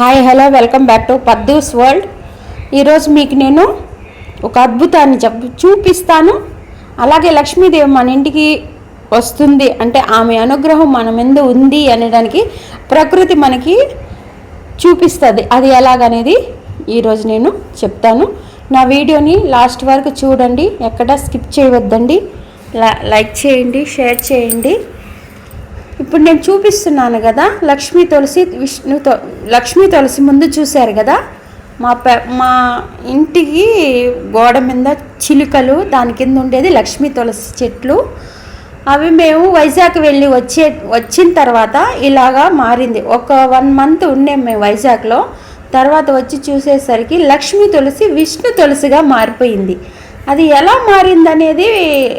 Hi hello welcome back to Paddu's world. ఈరోజు మీకు నేను ఒక అద్భుతాన్ని చెప్ చూపిస్తాను. అలాగే లక్ష్మీదేవి మన ఇంటికి వస్తుంది. అంటే ఆమె అనుగ్రహం మన మీద ఉంది అనడానికి ప్రకృతి మనకి చూపిస్తుంది. అది ఎలాగనేది ఈరోజు నేను చెప్తాను. నా వీడియోని లాస్ట్ వరకు చూడండి. ఎక్కడ స్కిప్ చేయవద్దండి లైక్ చేయండి షేర్ చేయండి. ఇప్పుడు నేను చూపిస్తున్నాను కదా లక్ష్మీ తులసి విష్ణు లక్ష్మీ తులసి ముందు చూశారు కదా? మా పె మా ఇంటికి గోడ మీద చిలుకలు దాని కింద ఉండేది లక్ష్మీ తులసి చెట్లు. అవి మేము వైజాగ్ వెళ్ళి వచ్చే వచ్చిన తర్వాత ఇలాగా మారింది. ఒక వన్ మంత్ ఉండేం మేము వైజాగ్లో. తర్వాత వచ్చి చూసేసరికి లక్ష్మీ తులసి విష్ణు తులసిగా మారిపోయింది. అది ఎలా మారిందనేది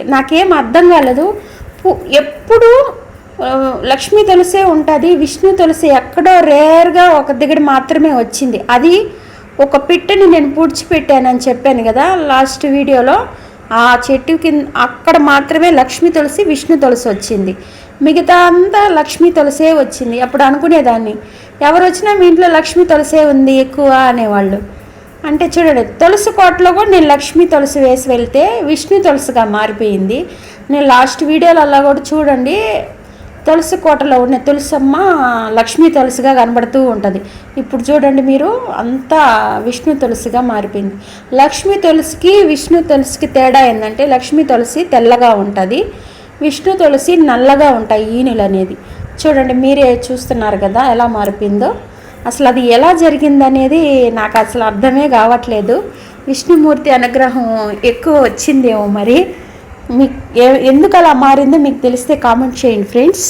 నాకేం అర్థం కాలేదు. ఎప్పుడు లక్ష్మీ తులసే ఉంటుంది విష్ణు తులసి ఎక్కడో రేర్గా ఒక దగ్గర మాత్రమే వచ్చింది. అది ఒక పిట్టని నేను పూడ్చిపెట్టానని చెప్పాను కదా లాస్ట్ వీడియోలో. ఆ చెట్టు కింద అక్కడ మాత్రమే లక్ష్మీ తులసి విష్ణు తులసి వచ్చింది. మిగతా అంతా లక్ష్మీ తులసే వచ్చింది. అప్పుడు అనుకునేదాన్ని ఎవరు వచ్చినా మీ ఇంట్లో లక్ష్మీ తులసే ఉంది ఎక్కువ అనేవాళ్ళు. అంటే చూడండి తులసి కోటలో కూడా నేను లక్ష్మీ తులసి వేసి వెళ్తే విష్ణు తులసిగా మారిపోయింది. నేను లాస్ట్ వీడియోలో అలా కూడా చూడండి తులసి కోటలో ఉన్న తులసమ్మ లక్ష్మీ తులసిగా కనబడుతూ ఉంటుంది. ఇప్పుడు చూడండి మీరు అంతా విష్ణు తులసిగా మారిపోయింది. లక్ష్మీ తులసికి విష్ణు తులసికి తేడా ఏంటంటే లక్ష్మీ తులసి తెల్లగా ఉంటుంది. విష్ణు తులసి నల్లగా ఉంటాయి ఈనులు అనేది. చూడండి మీరే చూస్తున్నారు కదా ఎలా మారిపోయిందో. అసలు అది ఎలా జరిగిందనేది నాకు అసలు అర్థమే కావట్లేదు. విష్ణుమూర్తి అనుగ్రహం ఎక్కువ వచ్చిందేమో మరి. మీకు ఎందుకు అలా మారిందో మీకు తెలిస్తే కామెంట్ చేయండి ఫ్రెండ్స్.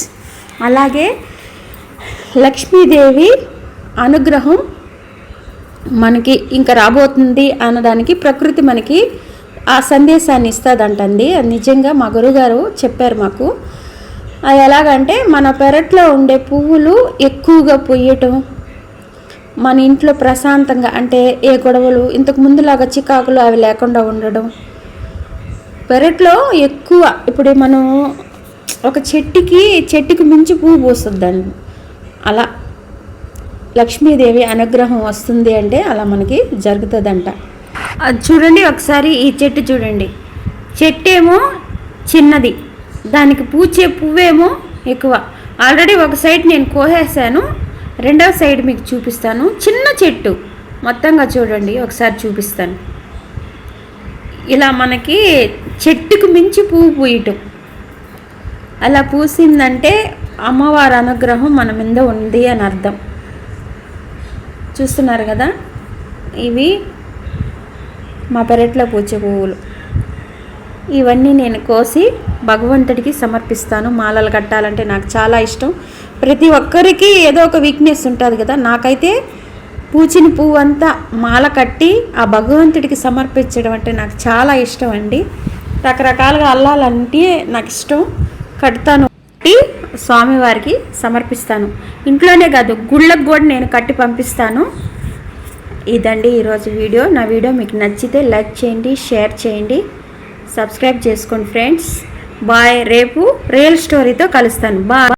అలాగే లక్ష్మీదేవి అనుగ్రహం మనకి ఇంకా రాబోతుంది అనడానికి ప్రకృతి మనకి ఆ సందేశాన్ని ఇస్తుందంటండి. నిజంగా మా గురుగారు చెప్పారు మాకు. అది ఎలాగంటే మన పెరట్లో ఉండే పువ్వులు ఎక్కువగా పొయ్యటం మన ఇంట్లో ప్రశాంతంగా అంటే ఏ గొడవలు ఇంతకు ముందులాగా చికాకులు అవి లేకుండా ఉండడం పెరట్లో ఎక్కువ ఇప్పుడు మనం ఒక చెట్టుకి చెట్టుకి మించి పువ్వు పోస్తుందండి. అలా లక్ష్మీదేవి అనుగ్రహం వస్తుంది అంటే అలా మనకి జరుగుతుందంట. అది చూడండి ఒకసారి ఈ చెట్టు చూడండి. చెట్టు ఏమో చిన్నది దానికి పూచే పువ్వేమో ఎక్కువ. ఆల్రెడీ ఒక సైడ్ నేను కోసేసాను రెండవ సైడ్ మీకు చూపిస్తాను. చిన్న చెట్టు మొత్తంగా చూడండి ఒకసారి చూపిస్తాను. ఇలా మనకి చెట్టుకు మించి పువ్వు పూయటం. అలా పూసిందంటే అమ్మవారి అనుగ్రహం మన మీద ఉంది అని అర్థం. చూస్తున్నారు కదా? ఇవి మా పెరట్లో పూచే పువ్వులు. ఇవన్నీ నేను కోసి భగవంతుడికి సమర్పిస్తాను. మాలలు కట్టాలంటే నాకు చాలా ఇష్టం. ప్రతి ఒక్కరికి ఏదో ఒక వీక్నెస్ ఉంటుంది కదా? నాకైతే పూచిన పువ్వు అంతా మాల కట్టి ఆ భగవంతుడికి సమర్పించడం అంటే నాకు చాలా ఇష్టం అండి. రకరకాలుగా అల్లాలంటే నాకు ఇష్టం. కడతాను. స్వామివారికి సమర్పిస్తాను. ఇంట్లోనే కాదు గుళ్ళకు కూడా నేను కట్టి పంపిస్తాను. ఇదండి ఈరోజు వీడియో. నా వీడియో మీకు నచ్చితే లైక్ చేయండి షేర్ చేయండి. సబ్స్క్రైబ్ చేసుకోండి ఫ్రెండ్స్. బాయ్. రేపు రియల్ స్టోరీతో కలుస్తాను. బాయ్.